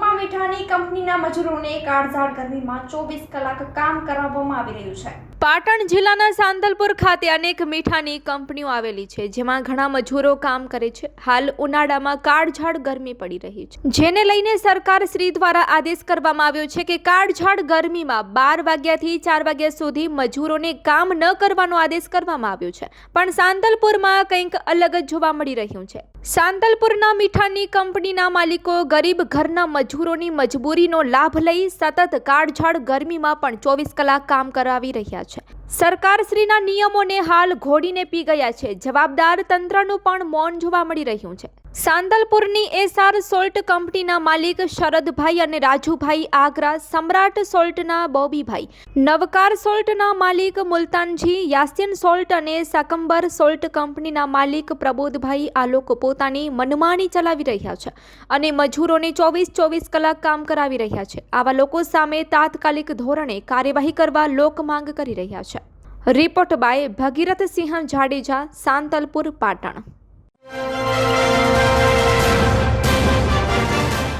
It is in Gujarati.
મજૂરોને કાળઝાળ ગરમીમાં ચોવીસ કલાક કામ કરાવવામાં આવી રહ્યું છે. પાટણ જિલ્લાના સાંદલપુર ખાતે અનેક મીઠાની કંપનીઓ આવેલી છે, જેમાં ઘણા મજૂરો કામ કરે છે. હાલ ઉનાળામાં કાળઝાળ ગરમી પડી રહી છે. જેને લઈને સરકાર શ્રી દ્વારા આદેશ કરવામાં આવ્યો છે કે કાળઝાળ ગરમીમાં બાર વાગ્યાથી ચાર વાગ્યા સુધી મજૂરોને કામ ન કરવાનો આદેશ કરવામાં આવ્યો છે. પણ સાંતલપુરમાં કંઈક અલગ જ જોવા મળી રહ્યું છે. સાંતલપુરના મીઠાની કંપનીના માલિકો ગરીબ ઘરના મજૂરોની મજબૂરીનો લાભ લઈ સતત કાળઝાળ ગરમીમાં પણ ચોવીસ કલાક કામ કરાવી રહ્યા છે. સરકારશ્રીના નિયમોને હાલ ઘોડીને પી ગયા છે. જવાબદાર તંત્રનું પણ મૌન જોવા મળી રહ્યું છે. સાંતલપુરની એસઆર સોલ્ટ કંપનીના માલિક શરદભાઈ અને રાજુભાઈ આગ્રા સમ્રાટ સોલ્ટના બોબીભાઈ. નવકાર સોલ્ટના માલિક મુલતાનજી, યાસીન સોલ્ટ અને સાકંબર સોલ્ટ કંપનીના માલિક પ્રબોધભાઈ આ લોકો પોતાની મનમાની ચલાવી રહ્યા છે અને મજૂરોને ચોવીસ ચોવીસ કલાક કામ કરાવી રહ્યા છે. આવા લોકો સામે તાત્કાલિક ધોરણે કાર્યવાહી કરવા લોક માંગ કરી રહ્યા છે. Report by Bhagirath Singh Jadeja Santalpur Patan.